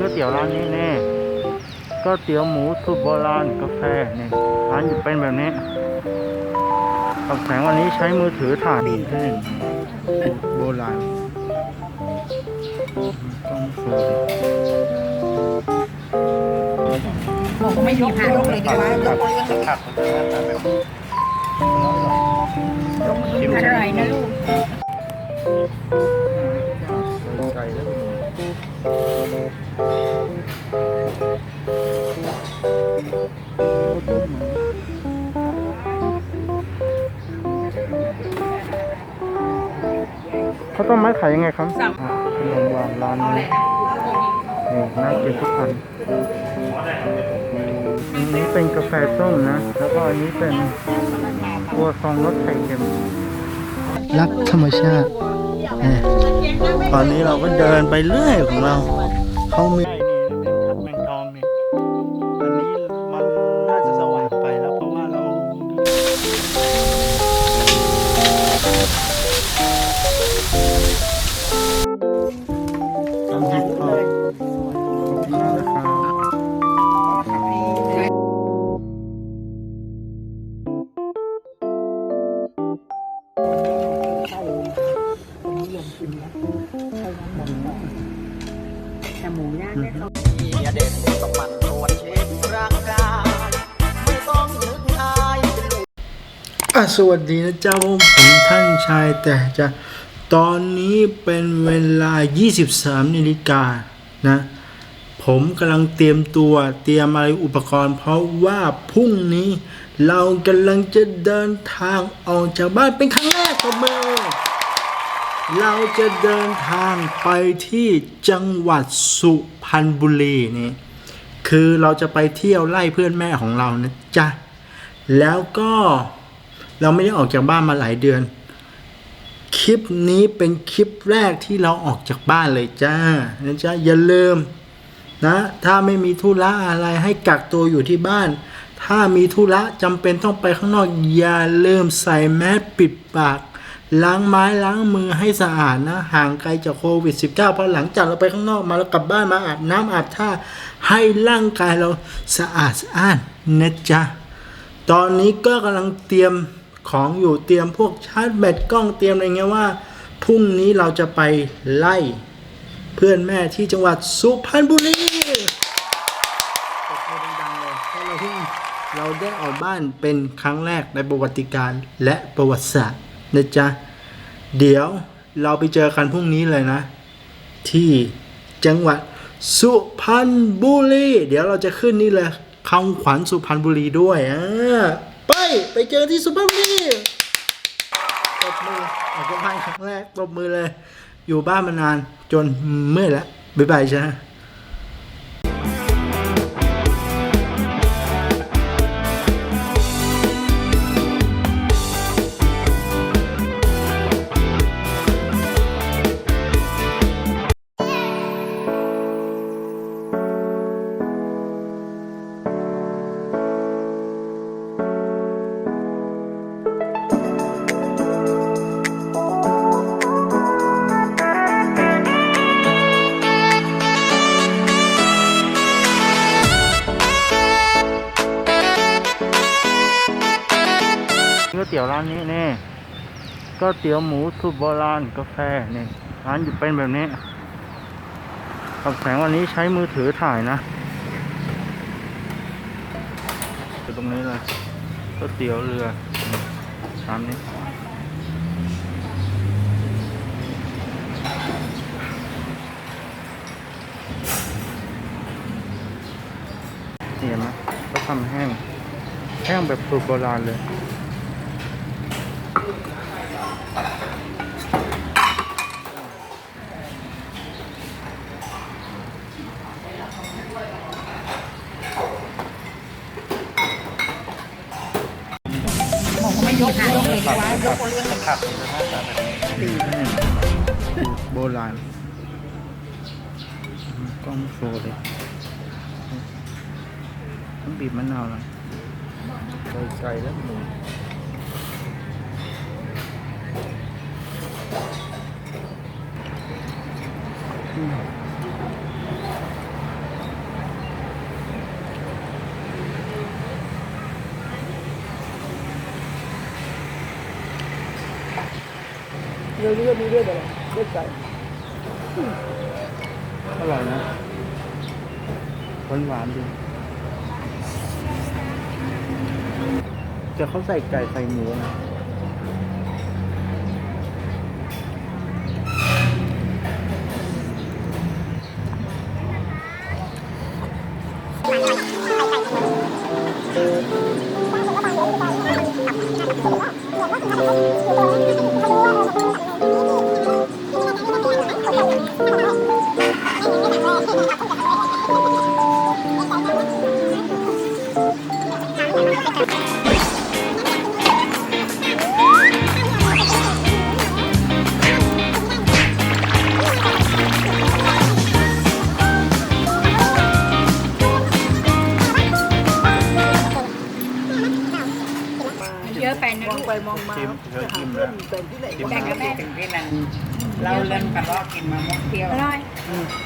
ก๋วยเตี๋ยวร้านนี้นี่ก็เตี๋ยวหมูสูตรโบราณกาแฟนี่ร้านอยู่เป็นแบบนี้กับแสงวันนี้ใช้มือถือถ่ายนี่สูตรโบราณต้องสวยบอกว่าไม่มีผ่านลงเลยดีกว่าลงผักอร่อยนะลูกใส่แล้ว ข้าวต้มมัดขายยังไงครับอะขนมหวานร้านนี้นี่น่ากินทุกอันอันนี้เป็นกาแฟส้มนะ แล้วก็อันนี้เป็นกัวซองรสไข่เค็ม รักธรรมชาติตอนนี้เราก็เดินไปเรื่อยของเรา เข สวัสดีนะเจ้าผมท่านชายแต่จะตอนนี้เป็นเวลา 23นาฬิกานะ ผมกำลังเตรียมตัวเตรียมอะไรอุปกรณ์ เพราะว่าพรุ่งนี้เรากำลังจะเดินทางออกจากบ้านเป็นครั้งแรกกับมือเราจะเดินทางไปที่จังหวัดสุพรรณบุรีนี่คือเราจะไปเที่ยวไล่เพื่อนแม่ของเรานะจ๊ะแล้วก็ เราไม่ได้ออกจากบ้านมาหลายเดือน คลิปนี้เป็นคลิปแรกที่เราออกจากบ้านเลยจ้านะจ๊ะอย่าลืมนะ ถ้าไม่มีธุระอะไรให้กักตัวอยู่ที่บ้าน ถ้ามีธุระจำเป็นต้องไปข้างนอก อย่าลืมใส่แมสปิดปาก ล้างไม้ล้างมือให้สะอาดนะ ห่างไกลจากโควิด -19 เพราะหลังจากเราไปข้างนอกมาแล้วกลับบ้านมาอาบน้ำอาบท่า ให้ร่างกายเราสะอาดสะอ้านนะจ๊ะตอนนี้ก็กำลังเตรียม ของอยู่เตรียมพวกชาร์จแบตกล้องเตรียมอะไรเงี้ยว่าพรุ่งนี้เราจะไปไล่ เพื่อนแม่ที่จังหวัดสุพรรณบุรีตบมือดังๆเลยเพราะเราเพิ่งเราได้ออกบ้านเป็นครั้งแรกในประวัติการและประวัติศาสตร์นะจ๊ะ เดี๋ยวเราไปเจอกันพรุ่งนี้เลยนะ ที่จังหวัดสุพรรณบุรี เดี๋ยวเราจะขึ้นนี่เลยคำขวัญสุพรรณบุรีด้วยอ่า ไปเจอที่สุพรรณบุรีตบมือออกจากบ้านครั้งแรกตบมือเลย อยู่บ้านมานานจนเมื่อยแล้วบ๊ายบายจ้า ก็เตี๋ยวหมูสูตรโบราณกาแฟนี่ร้านอยู่เป็นแบบนี้กับแสงวันนี้ใช้มือถือถ่ายนะอยู่ตรงนี้เลยก็เตี๋ยวเรือตามนี้เห็นไหมก็ทำแห้ง แห้งแบบสูตรโบราณเลย กว่าไม่มีผ่านลงเลยดีกว่าโบราณกล้องโฟเลยต้องบีบมะนาวหน่อยใส่ใส่แล้วหมูอืม นี้ก็มีเลือดอะไรเลือดไก่อร่อยนะหวานหวานดีจะเขาใส่ไก่ใส่หมูนะ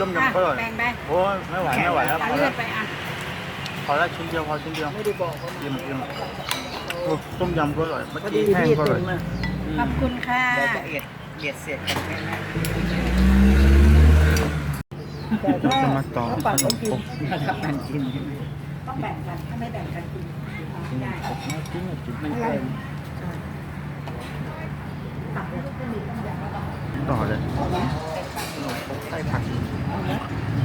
ต้มอะยำก็อร่อยแบ่งไปโอ้ยไม่ไหวไม่ไหวแล้วพเอาอเลืแล้อวดไปอะพอแล้วชิ้นเดียวพอชิ้นเดียวไม่ได้บอกว่ายิ้มยิ้มโอ้ต้มยำก็อร่อยเมื่อพอกี้ดีแห้งพี่ก็อถึร่อยงนะขอบคุณค่ะเราจะเอียดเอียดเสียดกันแค่นั้นแต่ถ้าจะมาต่อถ้าขปัดนก็มกิครนกถ้ามันกินต้องแบ่งกันถ้าไม่แบ่งกันกินไม่ได้มันเกินต่อเลยขนมครก ไส้ผัก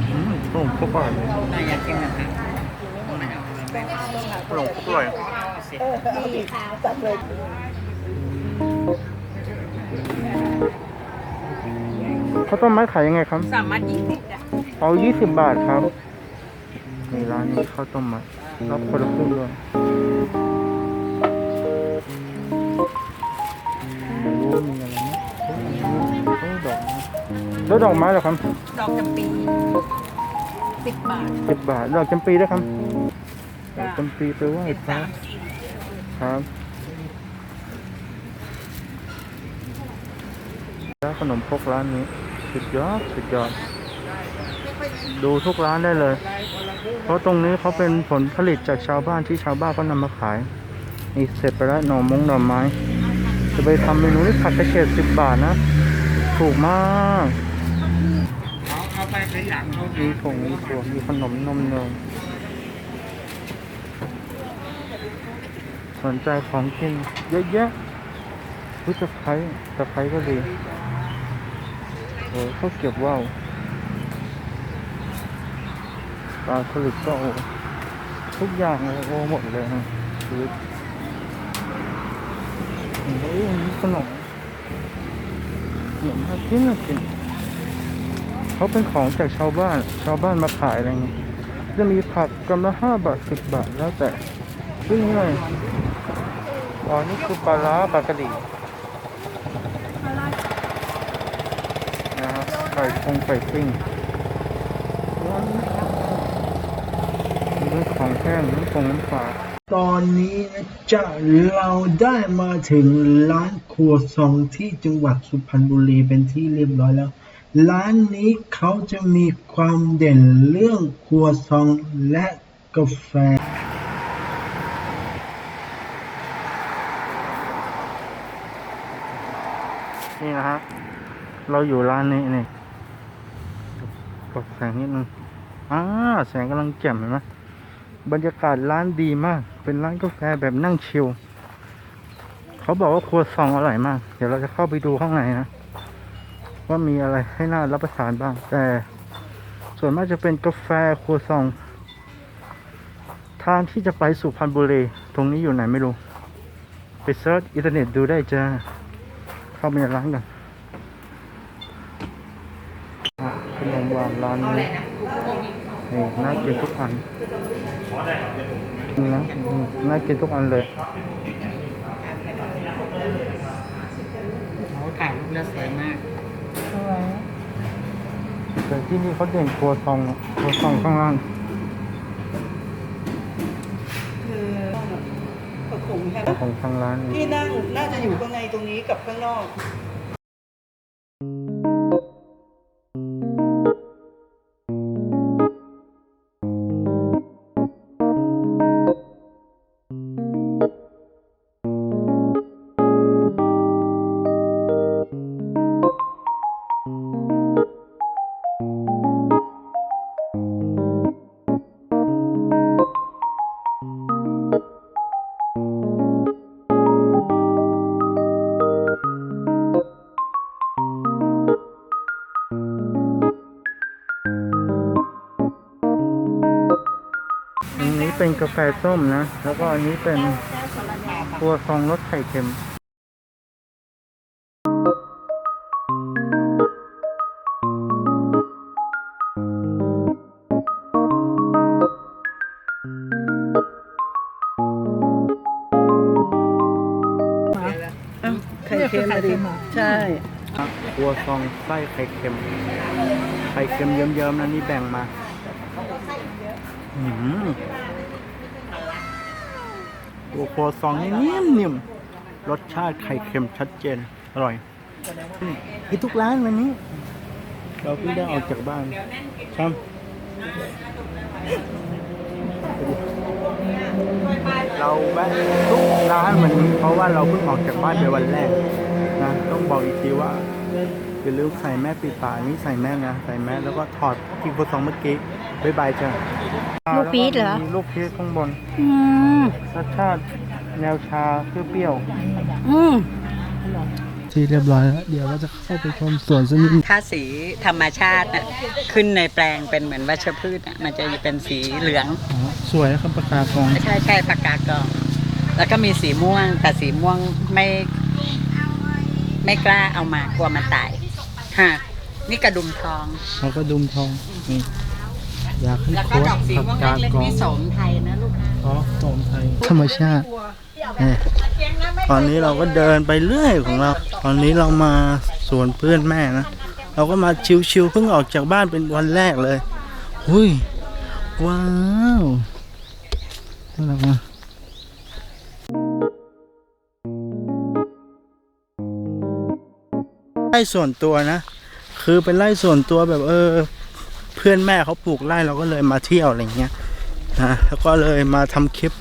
อืมขนมครกอร่อยน่าอยากกินนะครับตรงไหนเอาแบ่งขนมครกอร่อยเสียเออเอาดิตัดเลยข้าวต้มมัดขายยังไงครับสามารถยิงติดอะเอายี่สิบบาทครับนี่ร้านนี้ข้าวต้มมัดรับคนละครึ่งด้วย แล้วดอกไม้เหรอครับ ดอกจำปีสิบบาทสิบบาท ดอกจำปีด้วยครับ ดอกจ้ะจำปีไปไหว้พระสามสิบครับแล้วขนมครกร้านนี้สุดยอดสุดยอด ดูทุกร้านได้เลย เพราะตรงนี้เขาเป็นผลผลิตจากชาวบ้านที่ชาวบ้านเขานำมาขายนี่เสร็จไปแล้วหน่อมงหน่อไม้ จะไปทำเมนูนี้ผัดกระเฉดสิบบาทนะ ถูกมาก มีผงมีถั่วมีขนมนมเนยสนใจของกินเยอะแยะพุทธไคร้ตะไคร้ก็ดีโอ้ข้าวเกรียบว่าวปลาสลิดก็โอทุกอย่างเลยโอหมดเลยฮะชีวิตโอ้ยมีขนมขนมน่ากินน่ากิน เขาเป็นของจากชาวบ้าน ชาวบ้านมาขายอะไรเงี้ยจะมีผักกำละห้าบาทสิบบาทแล้วแต่ซึ่งนี่เลยอ๋อนี่คือปลาร้าปลากระดีนะฮะไก่คงไก่ปิ้งนี่ของแห้งน้ำปงน้ำปลาตอนนี้นะจ๊ะเราได้มาถึงร้านครัวซองที่จังหวัดสุพรรณบุรีเป็นที่เรียบร้อยแล้ว ร้านนี้เขาจะมีความเด่นเรื่องครัวซองและกาแฟนี่นะฮะ เราอยู่ร้านนี้นี่กดแสงนิดนึงอ่าแสงกำลังแจ่มเห็นไหมบรรยากาศร้านดีมาก เป็นร้านกาแฟแบบนั่งชิลเขาบอกว่าครัวซองอร่อยมาก เดี๋ยวเราจะเข้าไปดูข้างในนะ ว่ามีอะไรให้น่ารับประทานบ้าง แต่ส่วนมากจะเป็นกาแฟครัวซอง ทางที่จะไปสุพรรณบุรีตรงนี้อยู่ไหนไม่รู้ ไปเซิร์ชอินเทอร์เน็ตดูได้จ้าเข้าไปในร้านกันขนมหวานร้านนี้นี่น่ากินทุกอันนะน่ากินทุกอันเลยเขาถ่ายรูปแล้วสวยมาก แต่ที่นี่เขาเด่นครัวซองอะครัวซองข้างล่างคือผสมแค่ของทางร้านนี่ที่นั่งน่าจะอยู่ข้างในตรงนี้กับข้างนอก เป็นกาแฟส้มนะ แล้วก็อันนี้เป็นตัวซองรสไข่เค็มไข่เค็มมาดิใช่ตัวซองไส้ไข่เค็ม ไข่เค็มเยิ้มๆนะนี่แบ่งมา อืม ตัวคซองเนี่นิ่มๆรสชาติไข่เค็มชัดเจน อร่อยนี่กินทุกร้านวันนี้ เราเพิ่งได้ออกจากบ้านครับเราแวะทุกร้านวันนี้ เพราะว่าเราเพิ่งออกจากบ้านในวันแรกนะต้องบอกอีกทีว่าอย่าลืมใส่แม่ปิดปานี่ใส่แม่นะใส่แม่แล้วก็ถอดที่โคซองเมื่อกี้ บ๊ายบายจ้ะลูกปี๊ดเหรอ มีลูกพีชข้างบนอืมรสชาติแนวชาเปรี้ยวอืมๆที่เรียบร้อยแล้วเดี๋ยวเราจะเข้าไปชมสวนสนุกถ้าสีธรรมชาติน่ะขึ้นในแปลงเป็นเหมือนวัชพืชน่ะมันจะเป็นสีเหลือง อ๋อสวยนะครับประกาศของ ใช่ใช่ปากกากองแล้วก็มีสีม่วง แต่สีม่วงไม่ ไม่กล้าเอามากลัวมันตายค่ะนี่กระดุมทองแล้วก็ดุมทองนี่ อยากให้แล้วโคก็ตดอกสีม่วงกาเล็กกอๆงนี่โสมไทยนะลูกอ๋อสมไทยธรรมชาติเนี่ยตอนนี้เราก็เดินไปเรื่อยของเรา ตอนนี้เรามาสวนเพื่อนแม่นะ เราก็มาชิวๆเพิ่งออกจากบ้านเป็นวันแรกเลยหุยว้าวน่ารักมาก ไร่ส่วนตัวนะ คือเป็นไร่ส่วนตัวแบบเออ เพื่อนแม่เขาปลูกไร่เราก็เลยมาเที่ยวอะไรเงี้ยนะแล้วก็เลยมาทำคลิป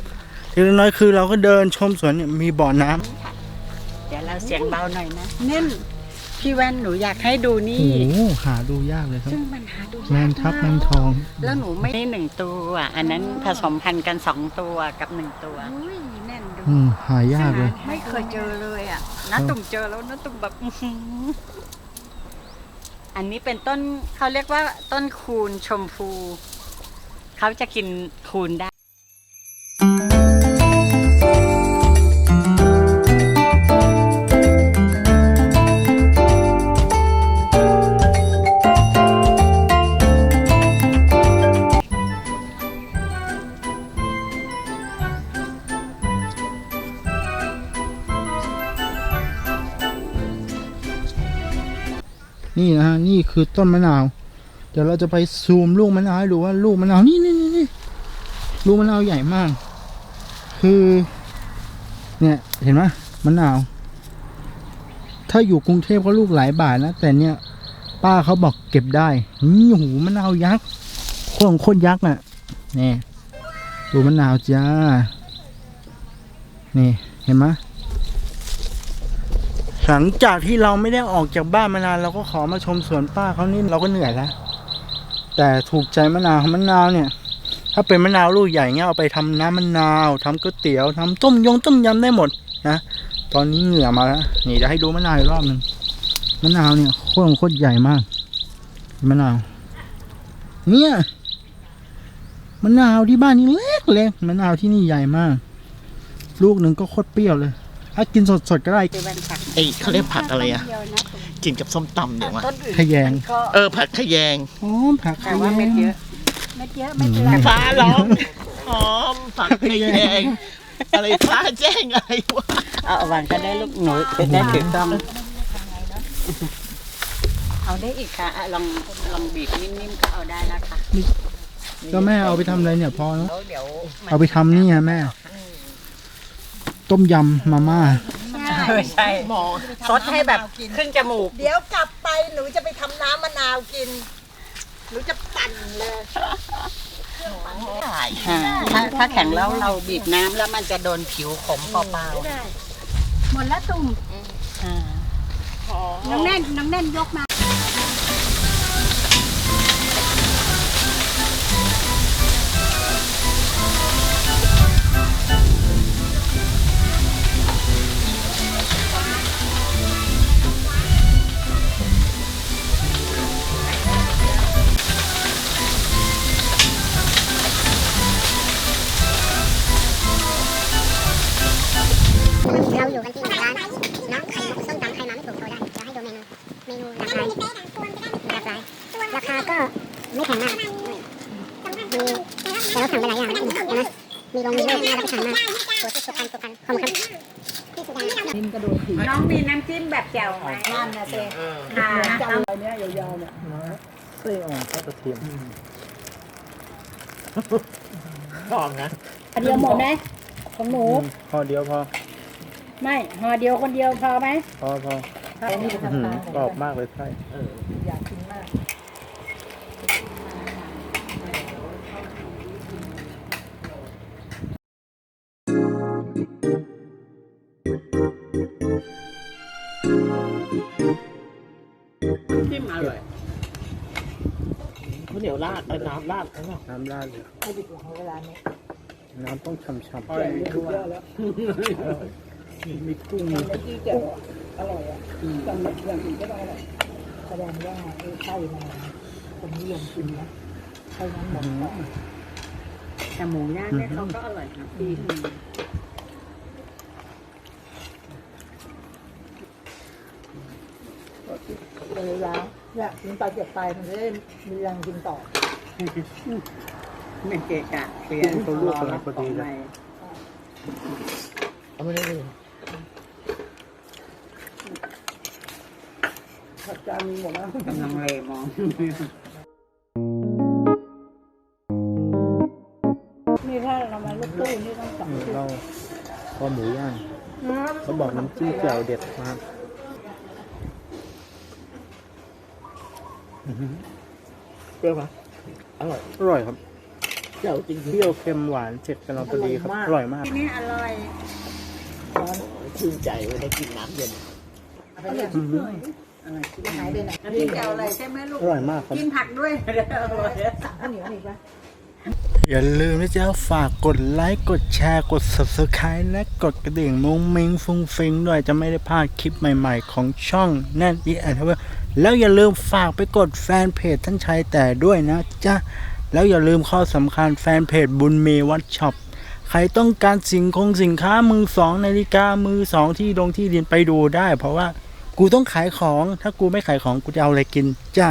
เล็กน้อยคือเราก็เดินชมสวนเนี่ยมีบ่อน้ำเดี๋ยวเราเสียงเบาหน่อยนะเน่นพี่แว่นหนูอยากให้ดูโอ้นี่โหหาดูยากเลยครับซึ่งมันหาดูยากแมนทับแมนทอง แล้วหนูไม่ได้หนึ่งตัวอันนั้นผสมพันธุ์กันสองตัวกับหนึ่งตัวอุ้ยแน่นดูอืมหายากเลย ไม่เคยเจอเลยอะน้าตุ่มเจอแล้วน้าตุ่มแบบ อันนี้เป็นต้นเขาเรียกว่าต้นคูนชมพู เขาจะกินคูนได้ นี่นะฮะนี่คือต้นมะนาว เดี๋ยวเราจะไปซูมลูกมะนาวให้ดูว่าลูกมะนาวนี่นี่นี่นี่ลูกมะนาวใหญ่มาก คือ เนี่ยเห็นไหมมะนาว ถ้าอยู่กรุงเทพก็ลูกหลายบาทนะแต่เนี่ย ป้าเขาบอกเก็บได้นี่หูมะนาวยักษ์โคตรโคตรยักษ์น่ะนี่ดูมะนาวจ้า นี่เห็นไหม หลังจากที่เราไม่ได้ออกจากบ้านมานานเราก็ขอมาชมสวนป้าเขานี่เราก็เหนื่อยแล้วแต่ถูกใจมะนาวมะนาวเนี่ย ถ้าเป็นมะนาวลูกใหญ่เงี้ยเอาไปทำน้ำมะนาวทำก๋วยเตี๋ยวทำต้มยงต้มยำได้หมดนะตอนนี้เหงื่อมาแล้วนี่จะให้ดูมะนาวอีกรอบหนึ่งมะนาวเนี่ยโคตรโคตรใหญ่มากมะนาว เนี่ยมะนาวที่บ้านนี่เล็กเล็กมะนาวที่นี่ใหญ่มาก ลูกหนึ่งก็โคตรเปรี้ยวเลย ถ้ากินสดๆก็ได้คือแว่นผักไอ้เขาเรียกผักอะไรอะ กินกับส้มตำเดี๋ยววะต้นอื่นขยงก็เออผักขยงอ๋อผักแต่ว่าเม็ดเยอะเม็ดเยอะไม่เป็นไรฟ้าร้องหอมผักขยงอะไรฟ้าแจ้งอะไรวะเอาวางก็ได้ลูกหนูจะได้ถือกล้องเอาได้อีกค่ะอะลองลองบีบนิ่มๆก็เอาได้แล้วค่ะก็แม่เอาไปทำอะไรเนี่ยพอแล้วแล้วเดี๋ยวมันเอาไปทำนี่ไงแม่ ต้มยำมาม่า เออใช่ซดให้แบบขึ้นจมูก เดี๋ยวกลับไปหนูจะไปทำน้ำมะนาวกิน หนูจะปั่นเลยค่ะถ้าถ้าแข็งแล้วเราบีบน้ำแล้วมันจะโดนผิวขมเปล่าหมดแล้วตุ่มๆอ่า น้องแน่นน้องแน่นยกมา เราอยู่กันที่ร้านน้องไข่ส้มตำไข่มาไม่ถูกโทรได้เดี๋ยวให้ดูเมนูเมนูหลากหลายบลากราคาก็ไม่แพงมากมีแต่เราสั่งไปหลายอย่างนะนะมีลงมีเลือกน่ารับประทามากตัวที่สุกันสุกันขอบคุณครับนิ่มกระดูกผีน้องมีน้ำจิ้มแบบแจ่วไหมนั่นนะเซ่ค่ะจำอะไรเนี้ยยาวๆเนี่ยเส้นอกก็กระเทียมหอมนะอันเดียวหมดไหมของหนูพอเดียวพอ ไม่ห่อเดียวคนเดียวพอไหมพอพอถ้าอันนี้ไปอื้อทำหือตามกรอบมากเลยไส้อยากกินมากจิ้มอร่อยข้าวเหนียวราดเอาน้ำราดเอาเนาะน้ำราดเลยให้ดีกว่าเวลานี้น้ำต้องช่ำแกงนี่สุดยอดแล้วๆ มีกุ้งทำในที่แจ่วอร่อยอะจำอย่างอื่นก็ได้แหละแสดงว่าเออไส้มาคนนิยมกินนะไส้นั้นหมดก่อนแต่หมูย่างเนี่ยเขาก็อร่อยนะพี่เลยล้างเนี่ยกินไปเจ็บไปมันจะได้มีแรงกินต่อไม่เกะกะเปลี่ยนตัวรอรับของใหม่เอาไม่ได้เลย ผัด จานมีหมดแล้วกำลังเลมองนี่ถ้าเรามาลูกตู้นี่ต้องสองนี่ตู้เราคอหมูย่างเขาบอกน้ำจิ้มแจ่วเด็ดมากอื้อหือเปรี้ยวปะอร่อย อร่อยครับเจ๋วจริงเปรี้ยวเค็มหวานเจ็ดกำลังพอดีครับ อร่อยมากที่นี่อร่อยๆชื่นใจเว้ยได้กินน้ำเย็นไปเลย อื้อหือหายไปไหนน้ำจิ้มแจ่วอะไรใช่ไหมลูก อร่อยมากครับ กินผักด้วยสั่งข้าวเหนียวอีกปะอย่าลืมนะจ๊ะฝากกดไลค์กดแชร์กด subscribe และกดกระดิ่งมุ้งมิงฟุ้งฟิงด้วยจะไม่ได้พลาดคลิปใหม่ๆ ของช่องแน่นอีแอนทเวแล้วอย่าลืมฝากไปกดแฟนเพจท่านชายแต่ด้วยนะจ๊ะ แล้วอย่าลืมข้อสำคัญแฟนเพจบุญมีวัดช็อปใครต้องการสิ่งคงสินค้ามือสองนาฬิกามือสองที่ลงที่ดินไปดูได้ เพราะว่า กูต้องขายของ ถ้ากูไม่ขายของกูจะเอาอะไรกินจ้า